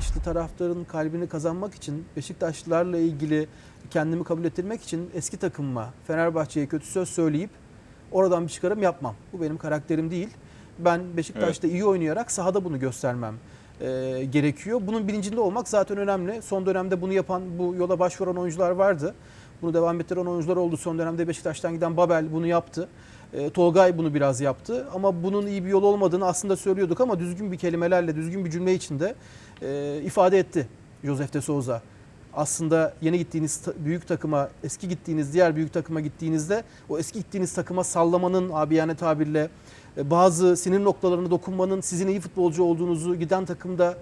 Beşiktaşlı taraftarın kalbini kazanmak için, Beşiktaşlılarla ilgili kendimi kabul ettirmek için eski takımıma, Fenerbahçe'ye kötü söz söyleyip oradan bir çıkarım yapmam. Bu benim karakterim değil. Ben Beşiktaş'ta iyi oynayarak sahada bunu göstermem e, gerekiyor. Bunun bilincinde olmak zaten önemli. Son dönemde bunu yapan, bu yola başvuran oyuncular vardı. Bunu devam ettiren oyuncular oldu. Son dönemde Beşiktaş'tan giden Babel bunu yaptı. E, Tolgay bunu biraz yaptı. Ama bunun iyi bir yol olmadığını aslında söylüyorduk ama düzgün bir kelimelerle, düzgün bir cümle içinde e, ifade etti Josef de Souza. Aslında yeni gittiğiniz büyük takıma, eski gittiğiniz diğer büyük takıma gittiğinizde o eski gittiğiniz takıma sallamanın abiyane tabirle e, bazı sinir noktalarına dokunmanın sizin iyi futbolcu olduğunuzu giden takımda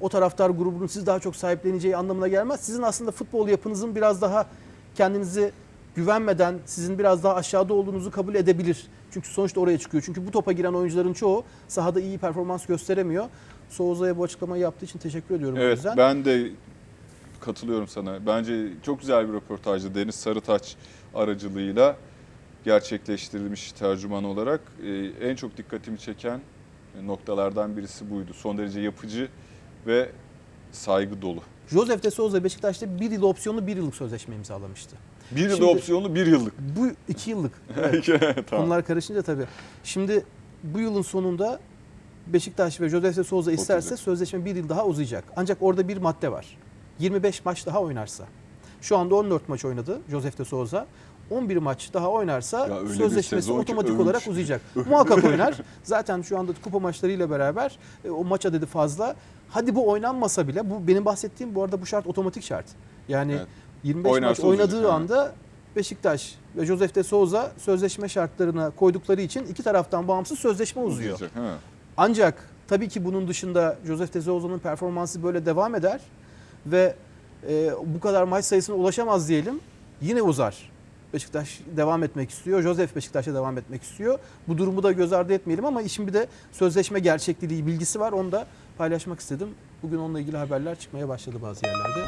o taraftar grubunun siz daha çok sahipleneceği anlamına gelmez. Sizin aslında futbol yapınızın biraz daha kendinizi güvenmeden sizin biraz daha aşağıda olduğunuzu kabul edebilir. Çünkü sonuçta oraya çıkıyor. Çünkü bu topa giren oyuncuların çoğu sahada iyi performans gösteremiyor. Souza'ya bu açıklamayı yaptığı için teşekkür ediyorum o Evet yüzden. ben de katılıyorum sana. Bence çok güzel bir röportajdı Deniz Sarıtaç aracılığıyla gerçekleştirilmiş tercüman olarak. Ee, en çok dikkatimi çeken noktalardan birisi buydu. Son derece yapıcı ve saygı dolu. Josef de Souza Beşiktaş'ta bir yıl opsiyonlu bir yıllık sözleşme imzalamıştı. Bir yıl Şimdi- opsiyonlu bir yıllık. Bu iki yıllık. Evet. tamam. Konular karışınca tabii. Şimdi bu yılın sonunda Beşiktaş ve Josef de Souza isterse Uzayacak. sözleşme bir yıl daha uzayacak. Ancak orada bir madde var. 25 maç daha oynarsa. Şu anda 14 maç oynadı Josef de Souza. 11 maç daha oynarsa Ya sözleşmesi otomatik olarak uzayacak. Muhakkak oynar. Zaten şu anda kupa maçlarıyla beraber e, o maç adedi fazla. Hadi bu oynanmasa bile bu benim bahsettiğim bu arada bu şart otomatik şart. Yani Evet. 25 Oynarsa maç oynadığı uzayacak, anda Beşiktaş ve Josef de Souza sözleşme şartlarına koydukları için iki taraftan bağımsız sözleşme uzuyor. Uzayacak. Ancak tabii ki bunun dışında Josef de Souza'nın performansı böyle devam eder ve e, bu kadar maç sayısına ulaşamaz diyelim. Yine uzar. Beşiktaş devam etmek istiyor. Josef Beşiktaş'a devam etmek istiyor. Bu durumu da göz ardı etmeyelim ama işin bir de sözleşme gerçekliği bilgisi var. Onu da paylaşmak istedim. Bugün onunla ilgili haberler çıkmaya başladı bazı yerlerde.